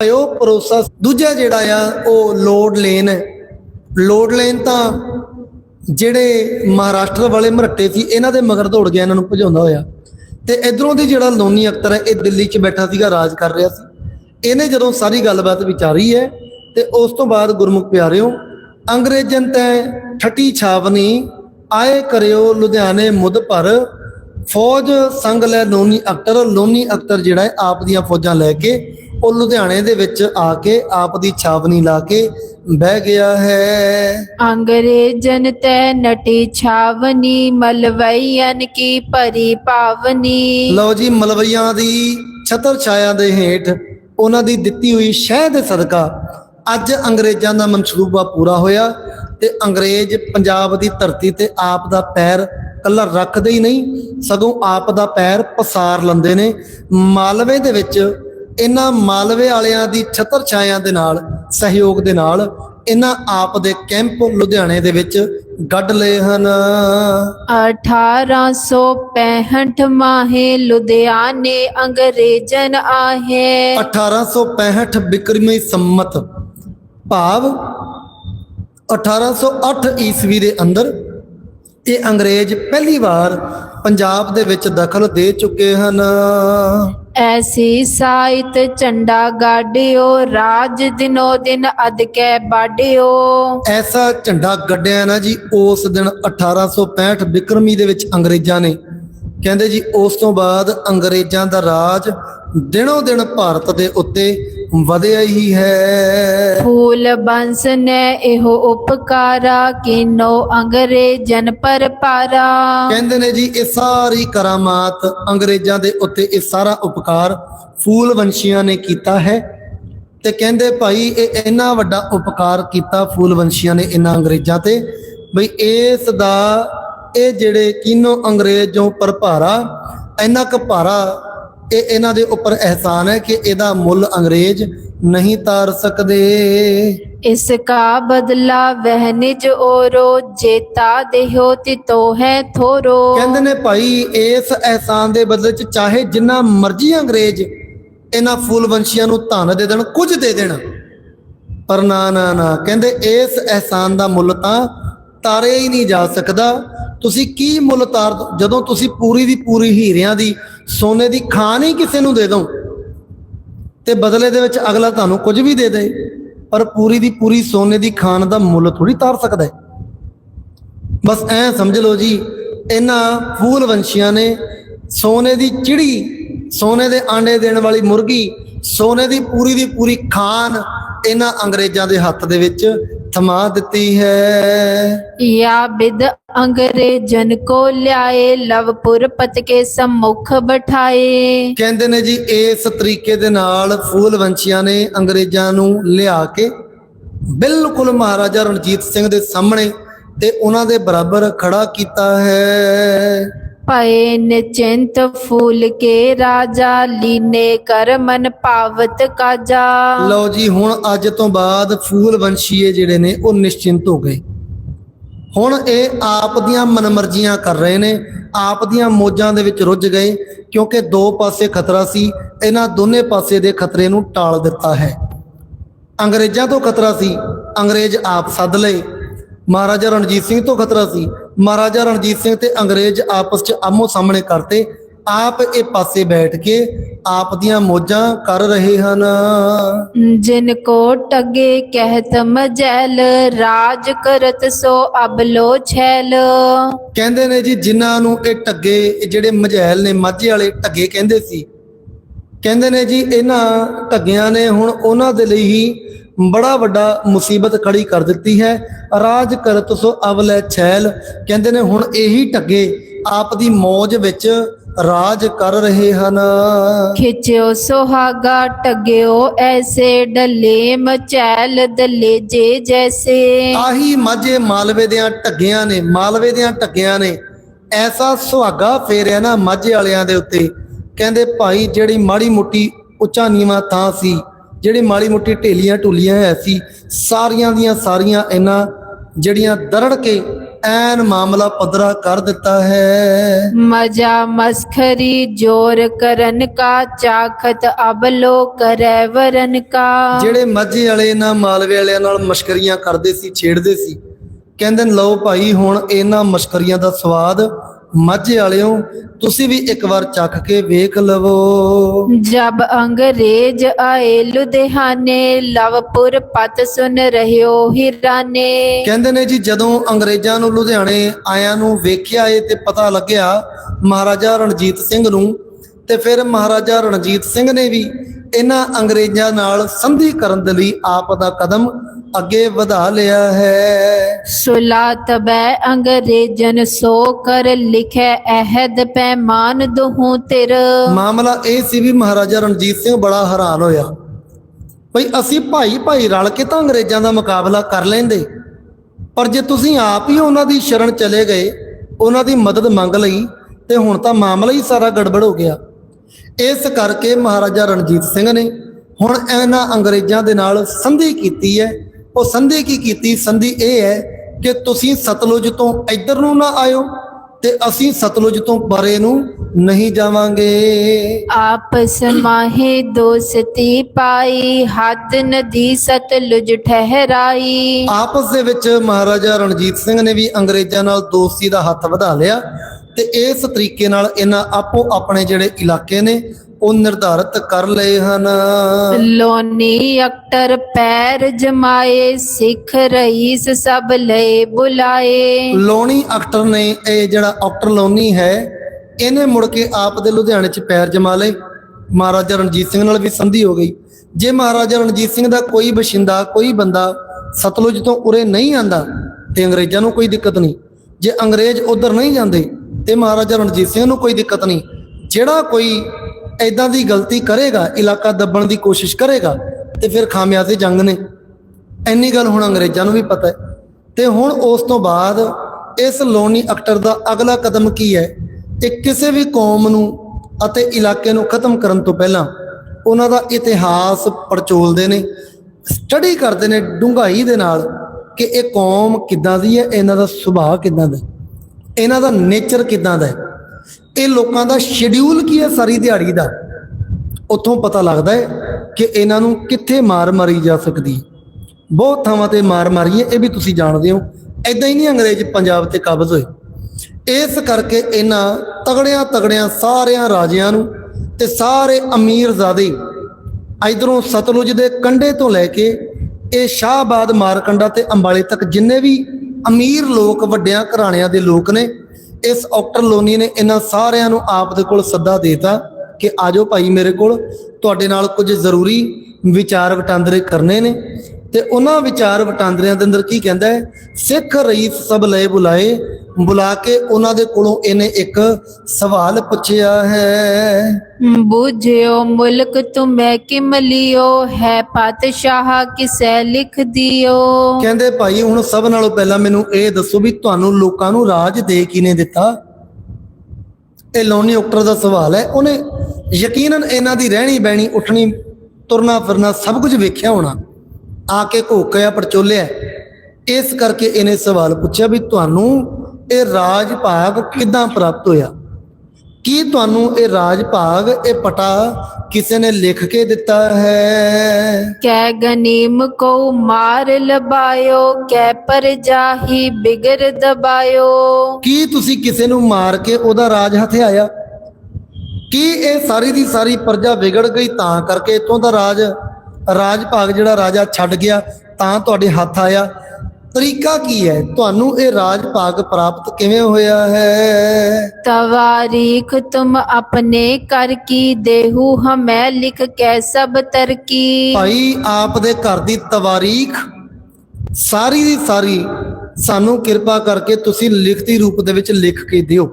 ਭਇਓ ਭਰੋਸਾ। ਦੂਜਾ ਜਿਹੜਾ ਆ, ਉਹ ਲੋਡ ਲੇਨ ਹੈ। ਲੋਡ ਲੇਨ ਤਾਂ ਜਿਹੜੇ ਮਹਾਰਾਸ਼ਟਰ ਵਾਲੇ ਮਰੱਟੇ ਸੀ, ਇਹਨਾਂ ਦੇ ਮਗਰ ਦੌੜ ਗਿਆ, ਇਹਨਾਂ ਨੂੰ ਭਜਾਉਂਦਾ ਹੋਇਆ। ਤੇ ਇਧਰੋਂ ਦੀ ਜਿਹੜਾ ਲੋਨੀ ਅਖਤਰ ਹੈ, ਇਹ ਦਿੱਲੀ 'ਚ ਬੈਠਾ ਸੀਗਾ, ਰਾਜ ਕਰ ਰਿਹਾ ਸੀ। ਇਹਨੇ ਜਦੋਂ ਸਾਰੀ ਗੱਲਬਾਤ ਵਿਚਾਰੀ ਹੈ, ਤੇ ਉਸ ਤੋਂ ਬਾਅਦ ਗੁਰਮੁਖ ਪਿਆਰਿਓ ਅੰਗਰੇਜ਼ਨ ਤੈ ਠੱਟੀ ਛਾਵਨੀ, ਆਏ ਕਰਿਓ ਲੁਧਿਆਣੇ ਮੁੱਦ ਭਰ। ਫੌਜ ਸੰਗ ਲੈ ਲੋਨੀ ਅਖਤਰ ਲੋਨੀ ਅਖਤਰ ਜਿਹੜਾ ਹੈ, ਆਪ ਦੀਆਂ ਫੌਜਾਂ ਲੈ ਕੇ ਉਹ ਲੁਧਿਆਣੇ ਦੇ ਵਿੱਚ ਆ ਕੇ ਆਪ ਦੀ ਛਾਵਨੀ ਲਾ ਕੇ ਬਹਿ ਗਿਆ ਹੈ। ਅੰਗਰੇਜਨ ਤੈ ਨਟੀ ਛਾਵਨੀ ਮਲਵਈਆਂ ਕੀ ਭਰੀ ਪਾਵਨੀ ਲਓ ਜੀ ਮਲਵਈਆਂ ਦੀ ਛਤਰ ਛਾਇਆ ਦੇ ਹੇਠ ਉਹਨਾਂ ਦੀ ਦਿੱਤੀ ਹੋਈ ਸ਼ਹਿ ਦੇ ਸਦਕਾ ਅੱਜ ਅੰਗਰੇਜ਼ਾਂ ਦਾ ਮਨਸੂਬਾ ਪੂਰਾ ਹੋਇਆ ਤੇ ਅੰਗਰੇਜ਼ ਪੰਜਾਬ ਦੀ ਧਰਤੀ ਤੇ ਆਪ ਦਾ ਪੈਰ ਕੱਲਾ ਰੱਖਦੇ ਹੀ ਨਹੀਂ ਸਗੋਂ ਆਪ ਦਾ ਪੈਰ ਪਸਾਰ ਲੰਦੇ ਨੇ। ਮਾਲਵੇ ਦੇ ਵਿੱਚ ਇਹਨਾਂ ਮਾਲਵੇ ਵਾਲਿਆਂ ਦੀ ਛਤਰ ਛਾਇਆ ਦੇ ਨਾਲ ਸਹਿਯੋਗ ਦੇ ਨਾਲ ਇਹਨਾਂ ਆਪ ਦੇ ਕੈਂਪ ਲੁਧਿਆਣੇ ਦੇ ਵਿੱਚ ਗੱਡ ਲਏ ਹਨ। 1865 ਮਾਹੇ ਲੁਧਿਆਣੇ ਅੰਗਰੇਜ਼ਨ ਆਹੇ। 1865 ਬਿਕਰਮੀ ਸੰਮਤ ਭਾਵ 1808 ਈਸਵੀ ਦੇ ਅੰਦਰ ਇਹ ਅੰਗਰੇਜ਼ ਪਹਿਲੀ ਵਾਰ ਪੰਜਾਬ ਦੇ ਵਿੱਚ ਦਖਲ ਦੇ ਚੁੱਕੇ ਹਨ। ਐਸੀ ਸਾਇਤ ਝੰਡਾ ਗਾਡਿਓ ਰਾਜ ਦਿਨੋ ਦਿਨ ਅਦਕੈ ਬਾੜਿਓ ਐਸਾ ਝੰਡਾ ਗੱਡਿਆ ਨਾ ਜੀ, ਉਸ ਦਿਨ 1865 ਬਿਕਰਮੀ ਦੇ ਵਿੱਚ ਅੰਗਰੇਜ਼ਾਂ ਨੇ ਕਹਿੰਦੇ ਜੀ ਉਸ ਤੋਂ ਬਾਅਦ ਅੰਗਰੇਜ਼ਾਂ ਦਾ ਰਾਜ ਦਿਨੋ ਦਿਨ ਭਾਰਤ ਦੇ ਉੱਤੇ ਵਧਿਆ ਹੀ ਹੈ। ਫੂਲ ਬੰਸ ਨੇ ਇਹੋ ਉਪਕਾਰਾ ਕਿਨੋ ਅੰਗਰੇਜ਼ਨ ਪਰ ਪਾਰਾ ਕਹਿੰਦੇ ਨੇ ਜੀ ਇਹ ਸਾਰੀ ਕਰਾਮਾਤ ਅੰਗਰੇਜ਼ਾਂ ਦੇ ਉੱਤੇ ਇਹ ਸਾਰਾ ਉਪਕਾਰ ਫੂਲ ਵੰਸ਼ੀਆਂ ਨੇ ਕੀਤਾ ਹੈ। ਤੇ ਕਹਿੰਦੇ ਭਾਈ ਇਹ ਇੰਨਾ ਵੱਡਾ ਉਪਕਾਰ ਕੀਤਾ ਫੂਲ ਵੰਸ਼ੀਆਂ ਨੇ ਇਹਨਾਂ ਅੰਗਰੇਜ਼ਾਂ ਤੇ ਬਈ ਇਸ ਦਾ ਇਹ ਜਿਹੜੇ ਕਿਨੋ ਅੰਗਰੇਜ਼ੋਂ ਪਰ ਭਾਰਾ ਇੰਨਾ ਕ ਭਾਰਾ ਇਹ ਇਹਨਾਂ ਦੇ ਉੱਪਰ ਅਹਿਸਾਨ ਹੈ ਕਿ ਇਹਦਾ ਮੁੱਲ ਅੰਗਰੇਜ਼ ਨਹੀਂ ਤਾਰ ਸਕਦੇ। ਇਸ ਕਾ ਬਦਲਾ ਵਹਿ ਨਿਜ ਔਰੋ ਜੇਤਾ ਦੇਹੋ ਤਿਤੋ ਹੈ ਥੋਰੋ। ਕਹਿੰਦੇ ਨੇ ਭਾਈ ਇਸ ਅਹਿਸਾਨ ਦੇ ਬਦਲੇ ਚ ਚਾਹੇ ਜਿੰਨਾ ਮਰਜ਼ੀ ਅੰਗਰੇਜ਼ ਇਹਨਾਂ ਫੂਲਵੰਸ਼ੀਆਂ ਨੂੰ ਧਨ ਦੇ ਦੇਣ ਕੁਝ ਦੇ ਦੇਣ ਪਰ ਨਾ ਨਾ ਨਾ ਕਹਿੰਦੇ ਇਸ ਅਹਿਸਾਨ ਦਾ ਮੁੱਲ ਤਾਂ ਤਾਰੇ ਹੀ ਨਹੀਂ ਜਾ ਸਕਦਾ। ਤੁਸੀਂ ਕੀ ਮੁੱਲ ਤਾਰ ਜਦੋਂ ਤੁਸੀਂ ਪੂਰੀ ਦੀ ਪੂਰੀ ਹੀਰਿਆਂ ਦੀ, ਸੋਨੇ ਦੀ ਖਾਨ ਹੀ ਕਿਸੇ ਨੂੰ ਦੇ ਦੋ ਤੇ ਬਦਲੇ ਦੇ ਵਿੱਚ ਅਗਲਾ ਤੁਹਾਨੂੰ ਕੁਝ ਵੀ ਦੇ ਦੇ ਪਰ ਪੂਰੀ ਦੀ ਪੂਰੀ ਸੋਨੇ ਦੀ ਖਾਨ ਦਾ ਮੁੱਲ ਥੋੜੀ ਤਾਰ ਸਕਦਾ ਹੈ। ਬਸ ਐ ਸਮਝ ਲਓ ਜੀ, ਇਹਨਾਂ ਫੂਲ ਵੰਸ਼ੀਆਂ ਨੇ ਸੋਨੇ ਦੀ ਚਿੜੀ, ਸੋਨੇ ਦੇ ਆਂਡੇ ਦੇਣ ਵਾਲੀ ਮੁਰਗੀ, ਸੋਨੇ ਦੀ ਪੂਰੀ ਦੀ ਪੂਰੀ ਖਾਨ ਇਹਨਾਂ ਅੰਗਰੇਜ਼ਾਂ ਦੇ ਹੱਥ ਦੇ ਵਿੱਚ ਥਮਾ ਦਿੱਤੀ ਹੈ या बिद अंग्रेजन को ल्याए लवपुर पत के सम्मुख बैठाए ਕਹਿੰਦੇ ਨੇ ਜੀ ਇਸ ਤਰੀਕੇ ਦੇ ਨਾਲ ਫੂਲ ਵੰਸ਼ੀਆਂ ਨੇ ਅੰਗਰੇਜ਼ਾਂ ਨੂੰ ਲਿਆ ਕੇ ਬਿਲਕੁਲ ਮਹਾਰਾਜਾ ਰਣਜੀਤ ਸਿੰਘ ਦੇ ਸਾਹਮਣੇ ਤੇ ਉਹਨਾਂ ਦੇ ਬਰਾਬਰ ਖੜਾ ਕੀਤਾ ਹੈ ਭਏ ਨਿਚਿੰਤ ਫੂਲ ਕੇ ਰਾਜਾ, ਲੀਨੇ ਕਰ ਮਨ ਪਾਵਤ ਕਾਜਾ। ਲਓ ਜੀ, ਹੁਣ ਅੱਜ ਤੋਂ ਬਾਅਦ ਫੂਲ ਵੰਸ਼ੀਏ ਜਿਹੜੇ ਨੇ, ਉਹ ਨਿਸ਼ਚਿੰਤ ਹੋ ਗਏ। ਹੁਣ ਇਹ ਆਪ ਦੀਆਂ ਮਨਮਰਜ਼ੀਆਂ ਕਰ ਰਹੇ ਨੇ, ਆਪ ਦੀਆਂ ਮੋਜਾਂ ਦੇ ਵਿੱਚ ਰੁੱਝ ਗਏ, ਕਿਉਂਕਿ ਦੋ ਪਾਸੇ ਖਤਰਾ ਸੀ, ਇਹਨਾਂ ਦੋਨੇ ਪਾਸੇ ਦੇ ਖਤਰੇ ਨੂੰ ਟਾਲ ਦਿੱਤਾ ਹੈ। ਅੰਗਰੇਜ਼ਾਂ ਤੋਂ ਖਤਰਾ ਸੀ, ਅੰਗਰੇਜ਼ ਆਪ ਸੱਦ ਲਏ। ਮਹਾਰਾਜਾ ਰਣਜੀਤ ਸਿੰਘ ਤੋਂ ਖਤਰਾ ਸੀ ਮਹਾਰਾਜਾ ਰਣਜੀਤ ਸਿੰਘ ਤੇ ਅੰਗਰੇਜ਼ ਆਪਸ ਚ ਆਮੋ ਸਾਹਮਣੇ ਕਰਤੇ। ਆਪ ਇਹ ਪਾਸੇ ਬੈਠ ਕੇ ਆਪ ਦੀਆਂ ਮੋਜਾਂ ਕਰ ਰਹੇ ਹਨ। ਜਿਨ ਕੋ ਟਗੇ ਕਹਿਤ ਮਜੈਲ ਰਾਜ ਕਰਤ ਸੋ ਅਬਲੋ ਛੈਲ। ਕਹਿੰਦੇ ਨੇ ਜੀ ਜਿਨ੍ਹਾਂ ਨੂੰ ਇਹ ਟੱਗੇ ਜਿਹੜੇ ਮਜੈਲ ਨੇ ਮਾਝੇ ਵਾਲੇ ਟੱਗੇ ਕਹਿੰਦੇ ਸੀ ਕਹਿੰਦੇ ਨੇ ਜੀ ਇਹਨਾਂ ਧੱਗਿਆਂ ਨੇ ਹੁਣ ਉਹਨਾਂ ਦੇ ਲਈ ਹੀ ਬੜਾ ਵੱਡਾ ਮੁਸੀਬਤ ਖੜੀ ਕਰ ਦਿੱਤੀ ਹੈ। ਰਾਜ ਕਰਤ ਸੋ ਅਵਲੇ ਛੈਲ। ਕਹਿੰਦੇ ਨੇ ਹੁਣ ਇਹੀ ਟੱਗੇ ਆਪ ਦੀ ਮੌਜ ਵਿੱਚ ਰਾਜ ਕਰ ਰਹੇ ਹਨ। ਖਿੱਚਿਓ ਸੁਹਾਗਾ ਟੱਗਿਓ ਐਸੇ ਡੱਲੇ ਮਚੈਲ ਦੱਲੇ ਜੇ ਜੈਸੇ। ਆਹੀ ਮਾਝੇ ਮਾਲਵੇ ਦੇਆਂ ਟੱਗਿਆਂ ਨੇ ਮਾਲਵੇ ਦੇਆਂ ਟੱਗਿਆਂ ਨੇ। ਐਸਾ ਸੁਹਾਗਾ ਫੇਰਿਆ ਨਾ ਮਾਝੇ ਵਾਲਿਆਂ ਦੇ ਉੱਤੇ। ਕਹਿੰਦੇ ਭਾਈ ਜਿਹੜੀ ਮਾੜੀ ਮੋਟੀ ਉੱਚਾ ਨੀਵਾ ਤਾਂ ਸੀ ਜਿਹੜੀ ਮਾੜੀ ਮੋਟੀ ਢੇਲੀਆਂ ਟੁੱਲੀਆਂ ਐ ਸੀ ਸਾਰੀਆਂ ਦੀਆਂ ਸਾਰੀਆਂ ਇਹਨਾਂ ਜਿਹੜੀਆਂ ਦਰੜ ਕੇ ਐਨ ਮਾਮਲਾ ਪਦਰਾ ਕਰ ਦਿੱਤਾ ਹੈ। ਮਜਾ ਮਸਖਰੀ ਜੋਰ ਕਰਨ ਕਾ ਚਾਖਤ ਅਬਲੋ ਕਰੈ ਵਰਨ ਕਾ। ਜਿਹੜੇ ਮੱਝੇ ਵਾਲੇ ਇਹਨਾਂ ਮਾਲਵੇ ਵਾਲਿਆਂ ਨਾਲ ਮਸ਼ਕਰੀਆਂ ਕਰਦੇ ਸੀ ਛੇੜਦੇ ਸੀ ਕਹਿੰਦੇ ਲਓ ਭਾਈ ਹੁਣ ਇਹਨਾਂ ਮਸ਼ਕਰੀਆਂ ਦਾ ਸਵਾਦ ਮਾਝੇ ਵਾਲਿਓ ਤੁਸੀਂ ਵੀ ਇੱਕ ਵਾਰ ਚੱਕ ਕੇ ਵੇਖ ਲਵੋ। ਜਬ ਅੰਗਰੇਜ਼ ਆਏ ਲੁਧਿਆਣੇ ਲਵਪੁਰ ਪਤ ਸੁਨ ਰਹਿਓ ਹਿਰਾਨੇ। ਕਹਿੰਦੇ ਨੇ ਜੀ ਜਦੋਂ ਅੰਗਰੇਜ਼ਾਂ ਨੂੰ ਲੁਧਿਆਣੇ ਆਇਆਂ ਨੂੰ ਵੇਖਿਆ ਏ ਤੇ ਪਤਾ ਲੱਗਿਆ ਮਹਾਰਾਜਾ ਰਣਜੀਤ ਸਿੰਘ ਨੂੰ ਤੇ ਫਿਰ ਮਹਾਰਾਜਾ ਰਣਜੀਤ ਸਿੰਘ ਨੇ ਵੀ ਇਹਨਾਂ ਅੰਗਰੇਜ਼ਾਂ ਨਾਲ ਸੰਧੀ ਕਰਨ ਦੇ ਲਈ ਆਪ ਦਾ ਕਦਮ ਅੱਗੇ ਵਧਾ ਲਿਆ ਹੈ। ਸੁਲਾ ਤਬੈ ਅੰਗਰੇਜਨ ਸੋ ਕਰ ਲਿਖੈ ਅਹਿਦ ਪੈਮਾਨ ਦਹੂ ਤਿਰ ਮਾਮਲਾ ਇਹ ਸੀ ਵੀ ਮਹਾਰਾਜਾ ਰਣਜੀਤ ਸਿੰਘ ਬੜਾ ਹੈਰਾਨ ਹੋਇਆ। ਭਈ ਅਸੀਂ ਭਾਈ ਭਾਈ ਰਲ ਕੇ ਤਾਂ ਅੰਗਰੇਜ਼ਾਂ ਦਾ ਮੁਕਾਬਲਾ ਕਰ ਲੈਂਦੇ। ਪਰ ਜੇ ਤੁਸੀਂ ਆਪ ਹੀ ਉਹਨਾਂ ਦੀ ਸ਼ਰਨ ਚਲੇ ਗਏ ਉਹਨਾਂ ਦੀ ਮਦਦ ਮੰਗ ਲਈ ਤੇ ਹੁਣ ਤਾਂ ਮਾਮਲਾ ਹੀ ਸਾਰਾ ਗੜਬੜ ਹੋ ਗਿਆ। ਇਸ ਕਰਕੇ ਮਹਾਰਾਜਾ ਰਣਜੀਤ ਸਿੰਘ ਨੇ ਹੁਣ ਇਹਨਾਂ ਅੰਗਰੇਜ਼ਾਂ ਦੇ ਨਾਲ ਸੰਧੀ ਕੀਤੀ ਹੈ। ਉਹ ਸੰਧੀ ਕੀ ਕੀਤੀ? ਸੰਧੀ ਇਹ ਹੈ ਕਿ ਤੁਸੀਂ ਸਤਲੁਜ ਤੋਂ ਇੱਧਰ ਨੂੰ ਨਾ ਆਇਓ ਤੇ ਅਸੀਂ ਸਤਲੁਜ ਤੋਂ ਪਰੇ ਨੂੰ ਨਹੀਂ ਜਾਵਾਂਗੇ। ਆਪਸ ਮਾਹੇ ਦੋਸਤੀ ਪਾਈ ਹੱਦ ਨਦੀ ਸਤਲੁਜ ਠਹਿਰਾਈ। ਆਪਸ ਦੇ ਵਿੱਚ ਮਹਾਰਾਜਾ ਰਣਜੀਤ ਸਿੰਘ ਨੇ ਵੀ ਅੰਗਰੇਜ਼ਾਂ ਨਾਲ ਦੋਸਤੀ ਦਾ ਹੱਥ ਵਧਾ ਲਿਆ। ਤੇ ਇਸ ਤਰੀਕੇ ਨਾਲ ਇਹਨਾਂ ਆਪੋ ਆਪਣੇ ਜਿਹੜੇ ਇਲਾਕੇ ਨੇ ਉਹ ਨਿਰਧਾਰਤ ਕਰ ਲਏ ਹਨ। ਲੋਨੀ ਅਕਟਰ ਪੈਰ ਜਮਾਏ ਸਿੱਖ ਰਈਸ ਸਭ ਲਏ ਬੁਲਾਏ। ਲੋਨੀ ਅਕਟਰ ਨੇ ਇਹ ਜਿਹੜਾ ਅਕਟਰ ਲੋਨੀ ਹੈ ਇਹਨੇ ਮੁੜ ਕੇ ਆਪ ਦੇ ਲੁਧਿਆਣੇ 'ਚ ਪੈਰ ਜਮਾ ਲਏ। ਮਹਾਰਾਜਾ ਰਣਜੀਤ ਸਿੰਘ ਨਾਲ ਵੀ ਸੰਧੀ ਹੋ ਗਈ। ਜੇ ਮਹਾਰਾਜਾ ਰਣਜੀਤ ਸਿੰਘ ਦਾ ਕੋਈ ਬਸ਼ਿੰਦਾ ਕੋਈ ਬੰਦਾ ਸਤਲੁਜ ਤੋਂ ਉਰੇ ਨਹੀਂ ਆਂਦਾ ਤੇ ਅੰਗਰੇਜ਼ਾਂ ਨੂੰ ਕੋਈ ਦਿੱਕਤ ਨਹੀਂ। ਜੇ ਅੰਗਰੇਜ਼ ਉਧਰ ਨਹੀਂ ਜਾਂਦੇ ਤੇ ਮਹਾਰਾਜਾ ਰਣਜੀਤ ਸਿੰਘ ਨੂੰ ਕੋਈ ਦਿੱਕਤ ਨਹੀਂ। ਜਿਹੜਾ ਕੋਈ ਐਦਾਂ ਦੀ ਗਲਤੀ ਕਰੇਗਾ, ਇਲਾਕਾ ਦੱਬਣ ਦੀ ਕੋਸ਼ਿਸ਼ ਕਰੇਗਾ, ਤੇ ਫਿਰ ਖਾਮਿਆਜ਼ੇ ਜੰਗ ਨੇ। ਇੰਨੀ ਗੱਲ ਹੁਣ ਅੰਗਰੇਜ਼ਾਂ ਨੂੰ ਵੀ ਪਤਾ ਹੈ। ਤੇ ਹੁਣ ਉਸ ਤੋਂ ਬਾਅਦ ਇਸ ਲੋਨੀ ਅਕਟਰ ਦਾ ਅਗਲਾ ਕਦਮ ਕੀ ਹੈ? ਇਹ ਕਿਸੇ ਵੀ ਕੌਮ ਨੂੰ ਅਤੇ ਇਲਾਕੇ ਨੂੰ ਖਤਮ ਕਰਨ ਤੋਂ ਪਹਿਲਾਂ ਉਹਨਾਂ ਦਾ ਇਤਿਹਾਸ ਪੜਚੋਲਦੇ ਨੇ, ਸਟੱਡੀ ਕਰਦੇ ਨੇ, ਡੂੰਘਾਈ ਦੇ ਨਾਲ ਕਿ ਇਹ ਕੌਮ ਕਿੱਦਾਂ ਦੀ ਹੈ, ਇਹਨਾਂ ਦਾ ਸੁਭਾਅ ਕਿੱਦਾਂ ਦਾ ਇਹਨਾਂ ਦਾ ਨੇਚਰ ਕਿੱਦਾਂ ਦਾ ਹੈ? ਇਹ ਲੋਕਾਂ ਦਾ ਸ਼ਡਿਊਲ ਕੀ ਹੈ ਸਾਰੀ ਦਿਹਾੜੀ ਦਾ? ਉੱਥੋਂ ਪਤਾ ਲੱਗਦਾ ਹੈ ਕਿ ਇਹਨਾਂ ਨੂੰ ਕਿੱਥੇ ਮਾਰ ਮਾਰੀ ਜਾ ਸਕਦੀ ਬਹੁਤ ਥਾਵਾਂ ਤੇ ਮਾਰ ਮਾਰੀ ਹੈ, ਇਹ ਵੀ ਤੁਸੀਂ ਜਾਣਦੇ ਹੋ। ਐਦਾਂ ਹੀ ਨਹੀਂ ਅੰਗਰੇਜ਼ ਪੰਜਾਬ ਤੇ ਕਾਬਜ਼ ਹੋਏ। ਇਸ ਕਰਕੇ ਇਹਨਾਂ ਤਗੜਿਆਂ ਤਗੜਿਆਂ ਸਾਰਿਆਂ ਰਾਜਿਆਂ ਨੂੰ ਤੇ ਸਾਰੇ ਅਮੀਰਜ਼ਾਦੇ ਇਧਰੋਂ ਸਤਲੁਜ ਦੇ ਕੰਢੇ ਤੋਂ ਲੈ ਕੇ ਇਹ ਸ਼ਾਹਬਾਦ ਮਾਰਕੰਡਾ ਤੇ ਅੰਬਾਲੇ ਤੱਕ ਜਿੰਨੇ ਵੀ ਅਮੀਰ ਲੋਕ, ਵੱਡਿਆਂ ਘਰਾਣਿਆਂ ਦੇ ਲੋਕ ਨੇ। ਇਸ ਆਕਟਰ ਲੋਨੀ ਨੇ ਇਹਨਾਂ ਸਾਰਿਆਂ ਨੂੰ ਆਪ ਦੇ ਕੋਲ ਸੱਦਾ ਦੇਤਾ ਕਿ ਆਜੋ ਭਾਈ ਮੇਰੇ ਕੋਲ। ਤੁਹਾਡੇ ਨਾਲ ਕੁਝ ਜ਼ਰੂਰੀ ਵਿਚਾਰ ਵਟਾਂਦਰੇ ਕਰਨੇ ਨੇ। ਤੇ ਉਹਨਾਂ ਵਿਚਾਰ ਵਟਾਂਦਰਿਆਂ ਦੇ ਅੰਦਰ ਕੀ ਕਹਿੰਦਾ ਹੈ? ਸਿੱਖ ਰਈਸ ਸਭ ਲਏ ਬੁਲਾਏ ਬੁਲਾ ਕੇ ਉਹਨਾਂ ਦੇ ਕੋਲੋਂ ਇਹਨੇ ਇੱਕ ਸਵਾਲ ਪੁੱਛਿਆ ਹੈ। ਬੁਝਿਓ ਮੁਲਕ ਤੁਮੈ ਕਿ ਮਲਿਓ ਹੈ ਪਾਤਸ਼ਾਹ ਕਿਸੈ ਲਿਖ ਦਿਓ? ਕਹਿੰਦੇ ਭਾਈ ਹੁਣ ਸਭ ਨਾਲੋਂ ਪਹਿਲਾਂ ਮੈਨੂੰ ਇਹ ਦੱਸੋ ਵੀ ਤੁਹਾਨੂੰ ਲੋਕਾਂ ਨੂੰ ਰਾਜ ਦੇ ਕਿਨੇ ਦਿੱਤਾ? ਇਹ ਲੋਨੀ ਉਕਟਰ ਦਾ ਸਵਾਲ ਹੈ। ਉਹਨੇ ਯਕੀਨਨ ਇਹਨਾਂ ਦੀ ਰਹਿਣੀ ਬਹਿਣੀ ਉੱਠਣੀ ਤੁਰਨਾ ਫਿਰਨਾ ਸਭ ਕੁਝ ਵੇਖਿਆ ਹੋਣਾ। ਆ ਕੇ ਘੋਕਿਆ ਪਰਚੋਲਿਆ ਇਸ ਕਰਕੇ ਇਹਨੇ ਸਵਾਲ ਪੁੱਛਿਆ ਵੀ ਤੁਹਾਨੂੰ ਇਹ ਰਾਜ ਭਾਗ ਕਿਦਾਂ ਪ੍ਰਾਪਤ ਹੋਇਆ? ਕੀ ਤੁਹਾਨੂੰ ਇਹ ਰਾਜ ਭਾਗ ਇਹ ਪਟਾ ਕਿਸੇ ਨੇ ਲਿਖ ਕੇ ਦਿੱਤਾ ਹੈ? ਕੈ ਗਨੀਮ ਕੋ ਮਾਰ ਲਬਾਇਓ ਕੈ ਪਰਜਾਹੀ ਬਿਗਰ ਦਬਾਇਓ। ਕੀ ਤੁਸੀਂ ਕਿਸੇ ਨੂੰ ਮਾਰ ਕੇ ਉਹਦਾ ਰਾਜ ਹਥਿਆਇਆ? ਕੀ ਇਹ ਸਾਰੀ ਦੀ ਸਾਰੀ ਪਰਜਾ ਵਿਗੜ ਗਈ ਤਾਂ ਕਰਕੇ ਇਤੋਂ ਦਾ ਰਾਜ? ਰਾਜ ਭਾਗ ਜਿਹੜਾ ਰਾਜਾ ਛੱਡ ਗਿਆ ਤਾਂ ਤੁਹਾਡੇ ਹੱਥ ਆਇਆ। ਤਰੀਕਾ ਕੀ ਹੈ? ਤੁਹਾਨੂੰ ਇਹ ਰਾਜ ਭਾਗ ਪ੍ਰਾਪਤ ਕਿਵੇਂ ਹੋਇਆ ਹੈ? ਤਵਾਰੀਖ ਤੁਮ ਆਪਣੇ ਕਰ ਕੀ ਦੇਹੂ? ਹਮੈ ਲਿਖ ਕੈ ਸਭ ਤਰਕੀ ਭਾਈ ਆਪ ਦੇ ਘਰ ਦੀ ਤਵਾਰੀਖ ਸਾਰੀ ਦੀ ਸਾਰੀ ਸਾਨੂੰ ਕਿਰਪਾ ਕਰਕੇ ਤੁਸੀਂ ਲਿਖਤੀ ਰੂਪ ਦੇ ਵਿੱਚ ਲਿਖ ਕੇ ਦਿਓ।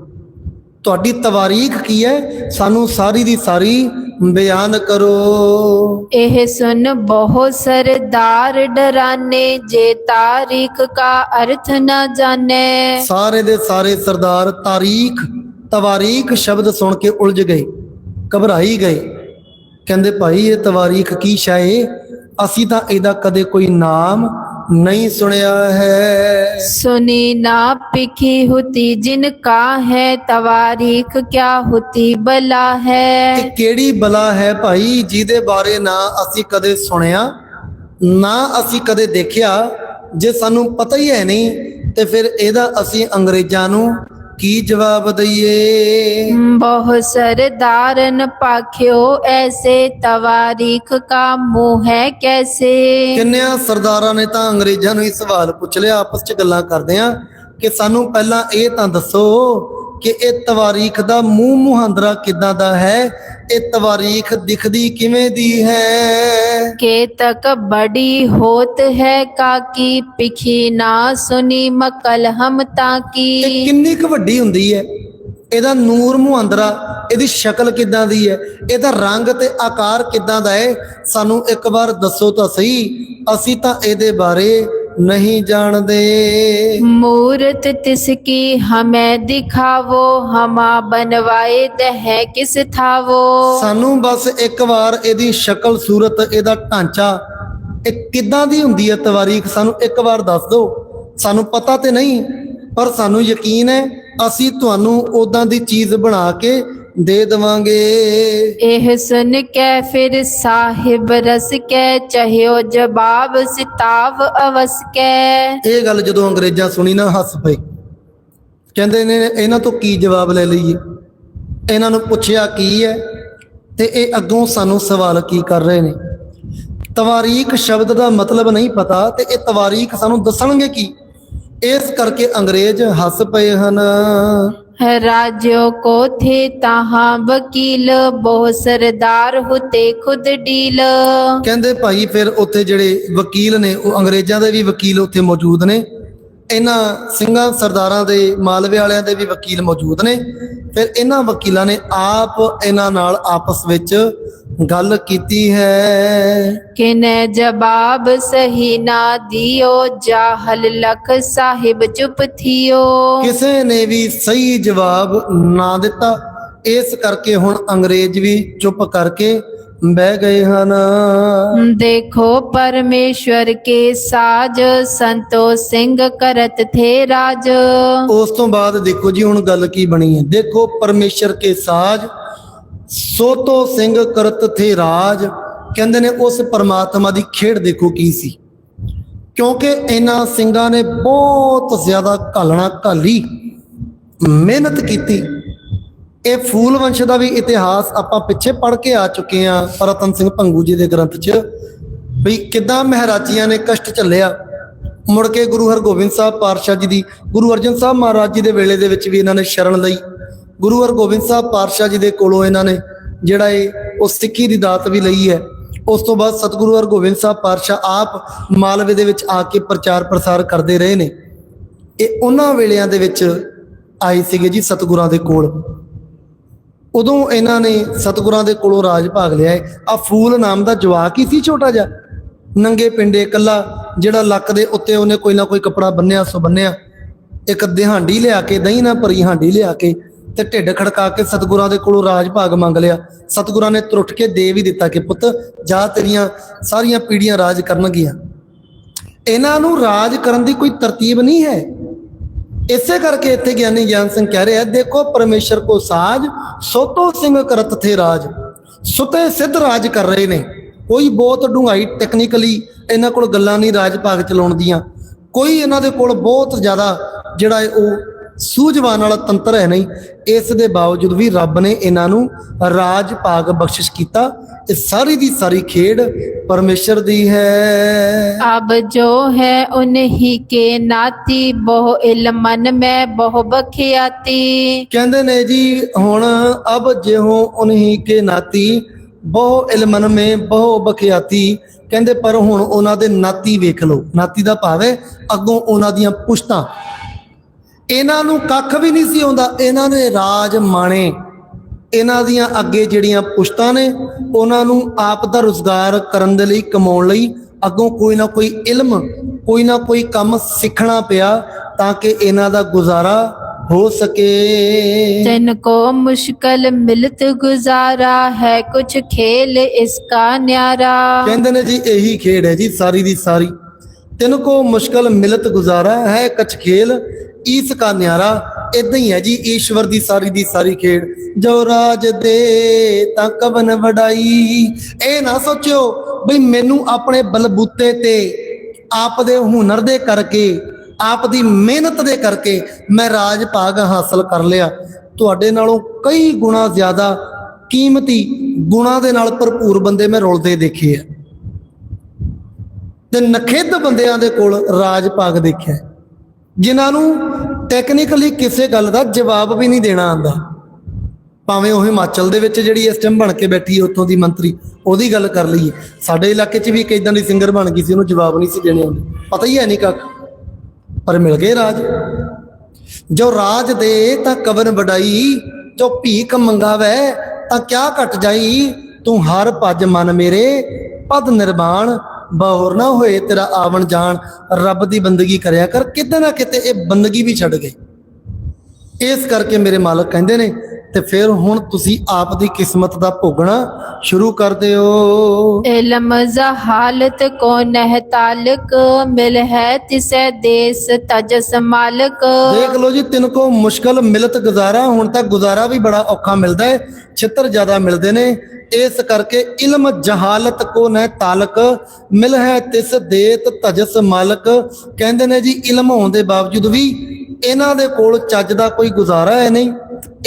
ਤੁਹਾਡੀ ਤਵਾਰੀਖ ਕੀ ਹੈ? ਸਾਨੂੰ ਸਾਰੀ ਦੀ ਸਾਰੀ ਬਿਆਨ ਕਰੋ। ਇਹ ਸੁਨ ਬਹੁ ਸਰਦਾਰ ਡਰਾਨੇ ਜੇ ਤਾਰੀਖ ਕਾ ਅਰਥ ਨਾ ਜਾਣੇ। ਸਾਰੇ ਦੇ ਸਾਰੇ ਸਰਦਾਰ ਤਾਰੀਖ ਤਵਾਰੀਖ ਸ਼ਬਦ ਸੁਣ ਕੇ ਉਲਝ ਗਏ ਘਬਰਾਈ ਗਏ। ਕਹਿੰਦੇ ਭਾਈ ਇਹ ਤਵਾਰੀਖ ਕੀ ਸ਼ਾਇ ਅਸੀਂ ਤਾਂ ਇਹਦਾ ਕਦੇ ਕੋਈ ਨਾਮ ਨਹੀਂ ਸੁਣਿਆ ਹੈ सुनी ना पिखी होती जिनका है तवारीख क्या होती बला है ਇਹ ਕਿਹੜੀ ਬਲਾ ਹੈ ਭਾਈ ਜਿਹਦੇ ਬਾਰੇ ਨਾ ਅਸੀਂ ਕਦੇ ਸੁਣਿਆ ਨਾ ਅਸੀਂ ਕਦੇ ਦੇਖਿਆ ਜੇ ਸਾਨੂੰ ਪਤਾ ਹੀ ਹੈ ਨਹੀਂ ਤੇ ਫਿਰ ਇਹਦਾ ਅਸੀਂ ਅੰਗਰੇਜ਼ਾਂ ਨੂੰ ਕੀ ਜਵਾਬ ਦਈਏ? ਬਹੁ ਸਰਦਾਰਨ ਪਾਖਿਓ ਐਸੇ ਤਵਾਰੀਖ ਕਾ ਮੂੰਹ ਹੈ ਕੈਸੇ? ਕਿੰਨਿਆਂ ਸਰਦਾਰਾਂ ਨੇ ਤਾਂ ਅੰਗਰੇਜ਼ਾਂ ਨੂੰ ਹੀ ਸਵਾਲ ਪੁੱਛ ਲਿਆ ਆਪਸ 'ਚ ਗੱਲਾਂ ਕਰਦੇ ਆ ਕਿ ਸਾਨੂੰ ਪਹਿਲਾਂ ਇਹ ਤਾਂ ਦੱਸੋ ਕਿ ਇਹ ਤਵਾਰੀਖ ਦਾ ਮੂੰਹ ਮੁਹਾਂਦਰਾ ਕਿਦਾਂ ਦਾ ਹੈ ਇਹ ਤਵਾਰੀਖ ਦਿਖਦੀ ਕਿਵੇਂ ਦੀ ਹੈ के तक बड़ी होत है काकी पिखी ना सुनी मकल हम ताकी ਇਹ ਕਿੰਨੀ ਕੁ ਵੱਡੀ ਹੁੰਦੀ ਹੈ ਇਹਦਾ ਨੂਰ ਮੁਹੰਦਰਾ ਇਹਦੀ ਸ਼ਕਲ ਕਿੱਦਾਂ ਦੀ ਹੈ ਇਹਦਾ ਰੰਗ ਤੇ ਆਕਾਰ ਕਿੱਦਾਂ ਦਾ ਹੈ ਸਾਨੂੰ ਇੱਕ ਵਾਰ ਦੱਸੋ ਤਾਂ ਸਹੀ ਅਸੀਂ ਤਾਂ ਇਹਦੇ ਬਾਰੇ ਨਹੀਂ ਜਾਣਦੇ मूर्त तिसकी हमें दिखावो हमा बनवाए दह किस थावो ਸਾਨੂੰ ਬਸ ਇੱਕ ਵਾਰ ਇਹਦੀ ਸ਼ਕਲ ਸੂਰਤ ਇਹਦਾ ਢਾਂਚਾ ਇਹ ਕਿੱਦਾਂ ਦੀ ਹੁੰਦੀ ਹੈ ਤਵਾਰੀਖ ਸਾਨੂੰ ਇੱਕ ਵਾਰ ਦੱਸ ਦਿਓ ਸਾਨੂੰ ਪਤਾ ਤੇ ਨਹੀਂ ਪਰ ਸਾਨੂੰ ਯਕੀਨ ਹੈ ਅਸੀਂ ਤੁਹਾਨੂੰ ਉਦਾਂ ਦੀ ਚੀਜ਼ ਬਣਾ ਕੇ ਦੇ ਦਵਾਂਗੇ। ਇਹ ਸੁਨ ਕੇ ਫਿਰ ਸਾਹਿਬ ਰਸ ਕੇ ਚਹਿਓ ਜਵਾਬ ਸਿਤਾਵ ਅਵਸ ਕੇ। ਇਹ ਗੱਲ ਜਦੋਂ ਅੰਗਰੇਜ਼ਾਂ ਸੁਣੀ ਨਾ ਹੱਸ ਪਏ। ਕਹਿੰਦੇ ਨੇ ਇਹਨਾਂ ਤੋਂ ਕੀ ਜਵਾਬ ਲੈ ਲਈਏ? ਇਹਨਾਂ ਨੂੰ ਪੁੱਛਿਆ ਕੀ ਹੈ? ਤੇ ਇਹ ਅੱਗੋਂ ਸਾਨੂੰ ਸਵਾਲ ਕੀ ਕਰ ਰਹੇ ਨੇ? ਤਵਾਰੀਖ ਸ਼ਬਦ ਦਾ ਮਤਲਬ ਨਹੀਂ ਪਤਾ ਤੇ ਇਹ ਤਵਾਰੀਖ ਸਾਨੂੰ ਦੱਸਣਗੇ ਕੀ? ਇਸ ਕਰਕੇ ਅੰਗਰੇਜ਼ ਹੱਸ ਪਏ ਹਨ। राज्यों को थे तहाँ वकील बहु सरदार होते खुद डील ਕਹਿੰਦੇ ਭਾਈ ਫਿਰ ਉੱਥੇ ਜਿਹੜੇ ਵਕੀਲ ਨੇ ਉਹ ਅੰਗਰੇਜ਼ਾਂ ਦੇ ਵੀ ਵਕੀਲ ਉੱਥੇ ਮੌਜੂਦ ਨੇ ਇਹਨਾਂ ਸਿੰਘਾਂ ਸਰਦਾਰਾਂ ਦੇ ਮਾਲਵੇ ਵਾਲਿਆਂ ਦੇ ਵੀ ਵਕੀਲ ਮੌਜੂਦ ਨੇ। ਫਿਰ ਇਹਨਾਂ ਵਕੀਲਾਂ ਨੇ ਆਪ ਇਹਨਾਂ ਨਾਲ ਆਪਸ ਵਿੱਚ ਗੱਲ ਕੀਤੀ ਹੈ। ਕਿਨੇ ਜਵਾਬ ਸਹੀ ਨਾ ਦਿਓ ਜਾਹਲ ਲਖ ਸਾਹਿਬ ਚੁਪ ਥਿਓ। ਕਿਸੇ ਨੇ ਵੀ ਸਹੀ ਜਵਾਬ ਨਾ ਦਿੱਤਾ। ਇਸ ਕਰਕੇ ਹੁਣ ਅੰਗਰੇਜ਼ ਵੀ ਚੁੱਪ ਕਰਕੇ ਬਹਿ ਗਏ ਹਨ देखो परमेश्वर के साज संतो सिंह करत थे राज ਉਸ ਤੋਂ ਬਾਅਦ ਦੇਖੋ ਜੀ ਹੁਣ ਗੱਲ ਕੀ ਬਣੀ ਹੈ ਦੇਖੋ ਪਰਮੇਸ਼ਰ ਕੇ ਸਾਜ ਸੋਤੋ ਸਿੰਘ ਕਰਤ ਥੇ ਰਾਜ ਕਹਿੰਦੇ ਨੇ ਉਸ ਪਰਮਾਤਮਾ ਦੀ ਖੇਡ ਦੇਖੋ ਕੀ ਸੀ ਕਿਉਂਕਿ ਇਹਨਾਂ ਸਿੰਘਾਂ ਨੇ ਬਹੁਤ ਜ਼ਿਆਦਾ ਘਾਲਣਾ ਘਾਲੀ ਮਿਹਨਤ ਕੀਤੀ ਇਹ ਫੂਲ ਵੰਸ਼ ਦਾ ਵੀ ਇਤਿਹਾਸ ਆਪਾਂ ਪਿੱਛੇ ਪੜ ਕੇ ਆ ਚੁੱਕੇ ਆ ਰਤਨ ਸਿੰਘ ਭੰਗੂ ਜੀ ਦੇ ਗ੍ਰੰਥ 'ਚ ਵੀ ਕਿਦਾਂ ਮਹਾਰਾਜੀਆਂ ਨੇ ਕਸ਼ਟ ਝੱਲਿਆ। ਮੁੜ ਕੇ ਗੁਰੂ ਹਰਗੋਬਿੰਦ ਸਾਹਿਬ ਪਾਤਸ਼ਾਹ ਜੀ ਦੀ, ਗੁਰੂ ਅਰਜਨ ਸਾਹਿਬ ਮਹਾਰਾਜ ਜੀ ਦੇ ਵੇਲੇ ਦੇ ਵਿੱਚ ਵੀ ਇਹਨਾਂ ਨੇ ਸ਼ਰਨ ਲਈ। ਗੁਰੂ ਹਰਗੋਬਿੰਦ ਸਾਹਿਬ ਪਾਤਸ਼ਾਹ ਜੀ ਦੇ ਕੋਲੋਂ ਇਹਨਾਂ ਨੇ ਜਿਹੜਾ ਇਹ, ਉਹ ਸਿੱਖੀ ਦੀ ਦਾਤ ਵੀ ਲਈ ਹੈ। ਉਸ ਤੋਂ ਬਾਅਦ ਸਤਿਗੁਰੂ ਹਰਗੋਬਿੰਦ ਸਾਹਿਬ ਪਾਤਸ਼ਾਹ ਆਪ ਮਾਲਵੇ ਦੇ ਵਿੱਚ ਆ ਕੇ ਪ੍ਰਚਾਰ ਪ੍ਰਸਾਰ ਕਰਦੇ ਰਹੇ ਨੇ। ਇਹ ਉਹਨਾਂ ਵੇਲਿਆਂ ਦੇ ਵਿੱਚ ਆਏ ਸੀਗੇ ਜੀ ਸਤਿਗੁਰਾਂ ਦੇ ਕੋਲ। ਉਦੋਂ ਇਹਨਾਂ ਨੇ ਸਤਿਗੁਰਾਂ ਦੇ ਕੋਲੋਂ ਰਾਜ ਭਾਗ ਲਿਆ ਆ ਫੂਲ ਨਾਮ ਦਾ ਜਵਾਕ ਹੀ ਸੀ ਛੋਟਾ ਜਿਹਾ। ਨੰਗੇ ਪਿੰਡੇ ਇਕੱਲਾ, ਜਿਹੜਾ ਲੱਕ ਦੇ ਉੱਤੇ ਉਹਨੇ ਕੋਈ ਨਾ ਕੋਈ ਕਪੜਾ ਬੰਨਿਆ, ਸੋ ਬੰਨਿਆ। ਇੱਕ ਦਿਹਾਂਡੀ ਲਿਆ ਕੇ, ਦਹੀਂ ਨਾਲ ਭਰੀ ਹਾਂਡੀ ਲਿਆ ਕੇ ਤੇ ਢਿੱਡ ਖੜਕਾ ਕੇ ਸਤਿਗੁਰਾਂ ਦੇ ਕੋਲੋਂ ਰਾਜ ਭਾਗ ਮੰਗ ਲਿਆ। ਸਤਿਗੁਰਾਂ ਨੇ ਤੁਰਟ ਕੇ ਦੇ ਵੀ ਦਿੱਤਾ ਕਿ ਪੁੱਤ, ਜਾ ਤੇਰੀਆਂ ਸਾਰੀਆਂ ਪੀੜੀਆਂ ਰਾਜ ਕਰਨਗੀਆਂ। ਇਹਨਾਂ ਨੂੰ ਰਾਜ ਕਰਨ ਦੀ ਕੋਈ ਤਰਤੀਬ ਨਹੀਂ ਹੈ। ਇਸੇ ਕਰਕੇ ਇੱਥੇ ਗਿਆਨੀ ਗਿਆਨ ਸਿੰਘ ਕਹਿ ਰਿਹਾ, ਦੇਖੋ ਪਰਮੇਸ਼ਰ ਕੋ ਸਾਜ, ਸੋਤੋ ਸਿੰਘ ਕਰਤ ਥੇ ਰਾਜ। ਸੁਤੇ ਸਿੱਧ ਰਾਜ ਕਰ ਰਹੇ ਨੇ। ਕੋਈ ਬਹੁਤ ਡੂੰਘਾਈ ਟੈਕਨੀਕਲੀ ਇਹਨਾਂ ਕੋਲ ਗੱਲਾਂ ਨਹੀਂ ਰਾਜ ਭਾਗ ਚਲਾਉਣ ਦੀਆਂ। ਕੋਈ ਇਹਨਾਂ ਦੇ ਕੋਲ ਬਹੁਤ ਜ਼ਿਆਦਾ ਜਿਹੜਾ ਹੈ ਉਹ ਸੂਝਵਾਨ ਵਾਲਾ ਤੰਤਰ ਹੈ ਨਹੀਂ। ਇਸ ਦੇ ਬਾਵਜੂਦ ਵੀ ਰੱਬ ਨੇ ਇਹਨਾਂ ਨੂੰ ਰਾਜ ਭਾਗ ਬਖਸ਼ਿਸ਼ ਕੀਤਾ। ਤੇ ਸਾਰੀ ਦੀ ਸਾਰੀ ਖੇਡ ਪਰਮੇਸ਼ਰ ਦੀ ਹੈ। ਅਬ ਜੋ ਹੈ ਉਨਹੀ ਕੇ ਨਾਤੀ ਬਹੁ ਇਲ ਮਨ ਮੈਂ ਬਹੁ ਬਖਿਆਤੀ। ਕਹਿੰਦੇ ਨੇ ਜੀ ਹੁਣ ਅਬ ਜਿਹੋ ਉਨਹੀ ਕੇ ਨਾਤੀ ਬਹੁ ਇਲਮਨ ਮੇ ਬਹੁ ਬਖਿਆਤੀ। ਕਹਿੰਦੇ ਪਰ ਹੁਣ ਉਹਨਾਂ ਦੇ ਨਾਤੀ ਵੇਖ ਲਓ। ਨਾਤੀ ਦਾ ਭਾਵ ਹੈ ਅੱਗੋਂ ਉਹਨਾਂ ਦੀਆਂ ਪੁਸ਼ਤਾਂ। ਇਹਨਾਂ ਨੂੰ ਕੱਖ ਵੀ ਨਹੀਂ ਸੀ ਆਉਂਦਾ ਇਹਨਾਂ ਨੇ ਰਾਜ ਮਾਣੇ। ਇਹਨਾਂ ਦੀਆਂ ਅੱਗੇ ਜਿਹੜੀਆਂ ਪੁਸ਼ਤਾਂ ਨੇ ਉਹਨਾਂ ਨੂੰ ਆਪ ਦਾ ਰੋਜ਼ਗਾਰ ਕਰਨ ਦੇ ਲਈ ਕਮਾਉਣ ਲਈ ਅੱਗੋਂ ਕੋਈ ਨਾ ਕੋਈ ਇਲਮ ਕੋਈ ਨਾ ਕੋਈ ਕੰਮ ਸਿੱਖਣਾ ਪਿਆ ਤਾਂ ਕਿ ਇਹਨਾਂ ਦਾ ਗੁਜ਼ਾਰਾ ਹੋ ਸਕੇ। ਤਿਨ ਕੋ ਮੁਸ਼ਕਲ ਮਿਲਤ ਗੁਜ਼ਾਰਾ ਹੈ ਕੁਛ ਖੇਲ ਇਸ ਕਾ ਨਿਆਰਾ। ਕਹਿੰਦੇ ਨੇ ਜੀ ਇਹੀ ਖੇਡ ਹੈ ਜੀ ਸਾਰੀ ਦੀ ਸਾਰੀ। ਤਿਨ ਕੋ ਮੁਸ਼ਕਲ ਮਿਲਤ ਗੁਜ਼ਾਰਾ ਹੈ ਕੁਛ ਖੇਲ ਈਸ ਕਾ ਨਿਆਰਾ ਇਦਾਂ ਹੀ ਹੈ ਜੀ, ਈਸ਼ਵਰ ਦੀ ਸਾਰੀ ਦੀ ਸਾਰੀ ਖੇਡ। ਜੋ ਰਾਜ ਦੇ ਤਾਂ ਕਵਨ ਵਡਾਈ। ਇਹ ਨਾ ਸੋਚਿਓ ਬਈ ਮੈਨੂੰ ਆਪਣੇ ਬਲਬੂਤੇ ਤੇ, ਆਪ ਦੇ ਹੁਨਰ ਦੇ ਕਰਕੇ, ਆਪ ਦੀ ਮਿਹਨਤ ਦੇ ਕਰਕੇ ਮੈਂ ਰਾਜ ਭਾਗ ਹਾਸਲ ਕਰ ਲਿਆ। ਤੁਹਾਡੇ ਨਾਲੋਂ ਕਈ ਗੁਣਾ ਜ਼ਿਆਦਾ ਕੀਮਤੀ ਗੁਣਾ ਦੇ ਨਾਲ ਭਰਪੂਰ ਬੰਦੇ ਮੈਂ ਰੁਲਦੇ ਦੇਖੇ ਆ। ਤੇ ਨਖਿੱਧ ਬੰਦਿਆਂ ਦੇ ਕੋਲ ਰਾਜ ਭਾਗ ਦੇਖਿਆ। ਜਿਨ੍ਹਾਂ ਨੂੰ ਟੈਕਨੀਕਲੀ ਕਿਸੇ ਗੱਲ ਦਾ ਜਵਾਬ ਵੀ ਨਹੀਂ ਦੇਣਾ ਆਂਦਾ ਭਾਵੇਂ ਉਹ ਹਿਮਾਚਲ ਦੇ ਵਿੱਚ ਜਿਹੜੀ ਇਸ ਟਾਈਮ ਬਣ ਕੇ ਬੈਠੀ ਹੈ, ਉੱਥੋਂ ਦੀ ਮੰਤਰੀ, ਉਹਦੀ ਗੱਲ ਕਰ ਲਈਏ। ਸਾਡੇ ਇਲਾਕੇ 'ਚ ਵੀ ਇੱਕ ਇਦਾਂ ਦੀ ਸਿੰਗਰ ਬਣ ਗਈ ਸੀ, ਉਹਨੂੰ ਜਵਾਬ ਨਹੀਂ ਸੀ ਦੇਣੇ ਆਉਂਦੇ। ਪਤਾ ਹੀ ਹੈ ਨਹੀਂ ਕੱਖ ਪਰ ਮਿਲ ਗਏ ਰਾਜ। ਜੋ ਰਾਜ ਦੇ ਤਾਂ ਕਵਨ ਵਡਾਈ, ਜੋ ਭੀਖ ਮੰਗਾਵੇ, ਤਾਂ ਕਿਆ ਘਟ ਜਾਈ? ਤੂੰ ਹਰ ਭਜ ਮਨ ਮੇਰੇ, ਪਦ ਨਿਰਵਾਣ ਬਹੁਰ ਨਾ ਹੋਏ, ਤੇਰਾ ਆਵਣ ਜਾਣ ਰੱਬ ਦੀ ਬੰਦਗੀ ਕਰਿਆ ਕਰ, ਕਿਤੇ ਨਾ ਕਿਤੇ ਇਹ ਬੰਦਗੀ ਵੀ ਛੱਡ ਗਏ ਇਸ ਕਰਕੇ ਮੇਰੇ ਮਾਲਕ ਕਹਿੰਦੇ ਨੇ ਤੇ ਫਿਰ ਹੁਣ ਤੁਸੀਂ ਆਪ ਦੀ ਕਿਸਮਤ ਦਾ ਭੋਗਣਾ ਸ਼ੁਰੂ ਕਰ ਦਿਓ। ਇਲਮਜ਼ਾ ਹਾਲਤ ਕੋ ਨਹਿ ਤਾਲਕ ਮਿਲ ਹੈ ਤਿਸੈ ਦੇਸ ਤਜਸ ਮਾਲਕ। ਦੇਖ ਲਓ ਜੀ ਤਿੰਨ ਕੋ ਮੁਸ਼ਕਲ ਮਿਲਤ ਗੁਜ਼ਾਰਾ ਹੁਣ ਤਾਂ ਗੁਜ਼ਾਰਾ ਵੀ ਬੜਾ ਔਖਾ ਮਿਲਦਾ ਹੈ ਛਿੱਤਰ ਜ਼ਿਆਦਾ ਮਿਲਦੇ ਨੇ। ਇਸ ਕਰਕੇ ਇਲਮ ਜਹਾਲਤ ਕੋ ਨਹਿ ਤਾਲਕ ਮਿਲ ਹੈ ਤਿਸ ਦੇਤ ਤਜਸ ਮਾਲਕ। ਕਹਿੰਦੇ ਨੇ ਜੀ ਇਲਮ ਹੋਣ ਦੇ ਬਾਵਜੂਦ ਵੀ ਇਹਨਾਂ ਦੇ ਕੋਲ ਚੱਜ ਦਾ ਕੋਈ ਗੁਜ਼ਾਰਾ ਹੈ ਨਹੀਂ।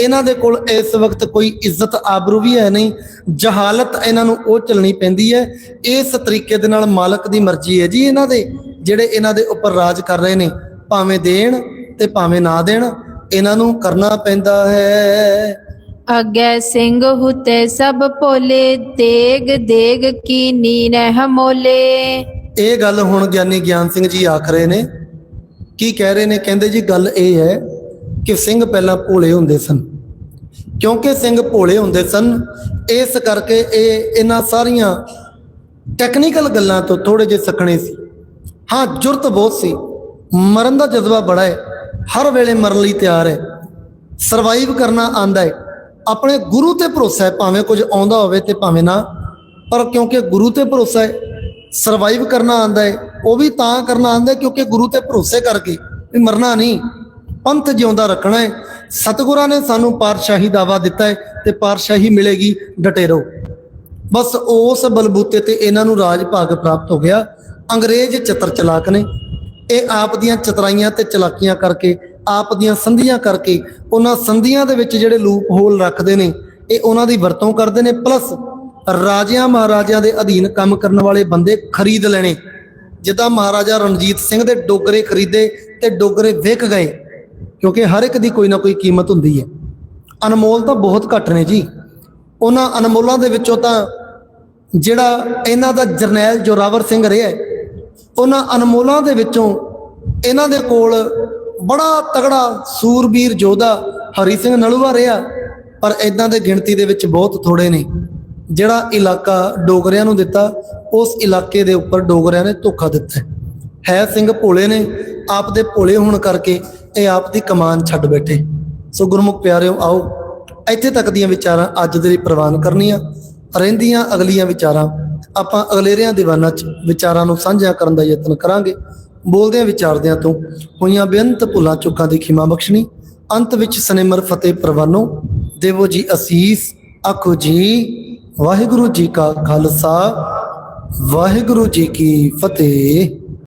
ਇਹਨਾਂ ਦੇ ਕੋਲ ਕੋਲ ਇਸ ਵਕਤ ਕੋਈ ਇੱਜ਼ਤ ਆਬਰੂ ਵੀ ਹੈ ਨਹੀਂ ਜਹਾਲਤ ਇਹਨਾਂ ਨੂੰ ਉਹ ਚਲਣੀ ਪੈਂਦੀ ਹੈ। ਇਸ ਤਰੀਕੇ ਦੇ ਨਾਲ ਮਾਲਕ ਦੀ ਮਰਜ਼ੀ ਹੈ ਜੀ ਇਹਨਾਂ ਦੇ ਜਿਹੜੇ ਇਹਨਾਂ ਦੇ ਉੱਪਰ ਰਾਜ ਕਰ ਰਹੇ ਨੇ। ਭਾਵੇਂ ਦੇਣ ਤੇ ਭਾਵੇਂ ਨਾ ਦੇਣ ਇਹਨਾਂ ਨੂੰ ਕਰਨਾ ਪੈਂਦਾ ਹੈ। ਅਗੇ ਸਿੰਘ ਹੁਤੇ ਸਭ ਭੋਲੇ ਦੇਗ ਦੇਗ ਕੀ ਨੀਨ ਹਮੋਲੇ ਇਹ ਗੱਲ ਹੁਣ ਗਿਆਨੀ ਗਿਆਨ ਸਿੰਘ ਜੀ ਆਖ ਰਹੇ ਨੇ। ਕੀ ਕਹਿ ਰਹੇ ਨੇ? ਕਹਿੰਦੇ ਜੀ ਗੱਲ ਇਹ ਹੈ ਕਿ ਸਿੰਘ ਪਹਿਲਾਂ ਭੋਲੇ ਹੁੰਦੇ ਸਨ। ਕਿਉਂਕਿ ਸਿੰਘ ਭੋਲੇ ਹੁੰਦੇ ਸਨ, ਇਸ ਕਰਕੇ ਇਹ ਇਹਨਾਂ ਸਾਰੀਆਂ ਟੈਕਨੀਕਲ ਗੱਲਾਂ ਤੋਂ ਥੋੜੇ ਜਿਹੇ ਸਖਣੇ ਸੀ। ਹਾਂ, ਜੁਰਤ ਬਹੁਤ ਸੀ। ਮਰਨ ਦਾ ਜਜ਼ਬਾ ਬੜਾ ਹੈ। ਹਰ ਵੇਲੇ ਮਰਨ ਲਈ ਤਿਆਰ ਹੈ। ਸਰਵਾਈਵ ਕਰਨਾ ਆਂਦਾ ਹੈ। ਆਪਣੇ ਗੁਰੂ ਤੇ ਭਰੋਸਾ ਹੈ, ਭਾਵੇਂ ਕੁਝ ਆਉਂਦਾ ਹੋਵੇ ਤੇ ਭਾਵੇਂ ਨਾ। ਪਰ ਕਿਉਂਕਿ ਗੁਰੂ ਤੇ ਭਰੋਸਾ ਹੈ ਸਰਵਾਈਵ ਕਰਨਾ ਆਂਦਾ ਹੈ। ਉਹ ਵੀ ਤਾਂ ਕਰਨਾ ਆਂਦਾ ਕਿਉਂਕਿ ਗੁਰੂ ਤੇ ਭਰੋਸੇ ਕਰਕੇ ਵੀ ਮਰਨਾ ਨਹੀਂ। ਪੰਥ ਜਿਉਂਦਾ ਰੱਖਣਾ ਹੈ। ਸਤਿਗੁਰਾਂ ਨੇ ਸਾਨੂੰ ਪਾਤਸ਼ਾਹੀ ਦਾਵਾ ਦਿੱਤਾ ਹੈ ਤੇ ਪਾਤਸ਼ਾਹੀ ਮਿਲੇਗੀ ਡਟੇ ਰਹੋ ਬਸ ਉਸ ਬਲਬੂਤੇ ਤੇ ਇਹਨਾਂ ਨੂੰ ਰਾਜ ਭਾਗ ਪ੍ਰਾਪਤ ਹੋ ਗਿਆ। ਅੰਗਰੇਜ਼ ਚਤਰ ਚਲਾਕ ਨੇ। ਇਹ ਆਪ ਦੀਆਂ ਚਤਰਾਈਆਂ ਤੇ ਚਲਾਕੀਆਂ ਕਰਕੇ, ਆਪ ਦੀਆਂ ਸੰਧੀਆਂ ਕਰਕੇ, ਉਹਨਾਂ ਸੰਧੀਆਂ ਦੇ ਵਿੱਚ ਜਿਹੜੇ ਲੂਪ ਹੋਲ ਰੱਖਦੇ ਨੇ, ਇਹ ਉਹਨਾਂ ਦੀ ਵਰਤੋਂ ਕਰਦੇ ਨੇ। ਪਲੱਸ ਰਾਜਿਆਂ ਮਹਾਰਾਜਿਆਂ ਦੇ ਅਧੀਨ ਕੰਮ ਕਰਨ ਵਾਲੇ ਬੰਦੇ ਖਰੀਦ ਲੈਣੇ। ਜਿੱਦਾਂ ਮਹਾਰਾਜਾ ਰਣਜੀਤ ਸਿੰਘ ਦੇ ਡੋਗਰੇ ਖਰੀਦੇ ਤੇ ਡੋਗਰੇ ਵਿਕ ਗਏ। ਕਿਉਂਕਿ ਹਰ ਇੱਕ ਦੀ ਕੋਈ ਨਾ ਕੋਈ ਕੀਮਤ ਹੁੰਦੀ ਹੈ। ਅਨਮੋਲ ਤਾਂ ਬਹੁਤ ਘੱਟ ਨੇ ਜੀ। ਉਹਨਾਂ ਅਨਮੋਲਾਂ ਦੇ ਵਿੱਚੋਂ ਤਾਂ ਜਿਹੜਾ ਇਹਨਾਂ ਦਾ ਜਰਨੈਲ ਜੋਰਾਵਰ ਸਿੰਘ ਰਿਹਾ ਉਹਨਾਂ ਅਨਮੋਲਾਂ ਦੇ ਵਿੱਚੋਂ ਇਹਨਾਂ ਦੇ ਕੋਲ ਬੜਾ ਤਗੜਾ ਸੂਰਬੀਰ ਯੋਧਾ ਹਰੀ ਸਿੰਘ ਨਲੂਆ ਰਿਹਾ, ਪਰ ਇਦਾਂ ਦੇ ਗਿਣਤੀ ਦੇ ਵਿੱਚ ਬਹੁਤ ਥੋੜੇ ਨੇ। ਜਿਹੜਾ ਇਲਾਕਾ ਡੋਗਰਿਆਂ ਨੂੰ ਦਿੱਤਾ, ਉਸ ਇਲਾਕੇ ਦੇ ਉੱਪਰ ਡੋਗਰਿਆਂ ਨੇ ਧੋਖਾ ਦਿੱਤਾ ਹੈ। ਹੈ ਸਿੰਘ ਭੋਲੇ ਨੇ ਆਪ ਦੇ ਭੋਲੇ ਹੋਣ ਕਰਕੇ ਇਹ ਆਪ ਦੀ ਕਮਾਨ ਛੱਡ ਬੈਠੇ। ਸੋ ਗੁਰਮੁਖ ਪਿਆਰਿਓ, ਆਓ, ਇੱਥੇ ਤੱਕ ਦੀਆਂ ਵਿਚਾਰਾਂ ਅੱਜ ਦੇ ਲਈ ਪ੍ਰਵਾਨ ਕਰਨੀਆਂ। ਰਹਿੰਦੀਆਂ ਅਗਲੀਆਂ ਵਿਚਾਰਾਂ ਆਪਾਂ ਅਗਲੇਰਿਆਂ ਦੀਵਾਨਾਂ 'ਚ ਵਿਚਾਰਾਂ ਨੂੰ ਸਾਂਝਾ ਕਰਨ ਦਾ ਯਤਨ ਕਰਾਂਗੇ। ਬੋਲਦਿਆਂ ਵਿਚਾਰਦਿਆਂ ਤੋਂ ਹੋਈਆਂ ਬੇਅੰਤ ਭੁੱਲਾਂ ਚੁੱਕਾਂ ਦੀ ਖਿਮਾ ਬਖਸ਼ਣੀ। ਅੰਤ ਵਿੱਚ ਸਨੇਮਰ ਫਤਿਹ ਪ੍ਰਵਾਨੋ। ਦੇਵੋ ਜੀ ਅਸੀਸ, ਆਖੋ ਜੀ, ਵਾਹਿਗੁਰੂ ਜੀ ਕਾ ਖਾਲਸਾ, ਵਾਹਿਗੁਰੂ ਜੀ ਕੀ ਫਤਿਹ।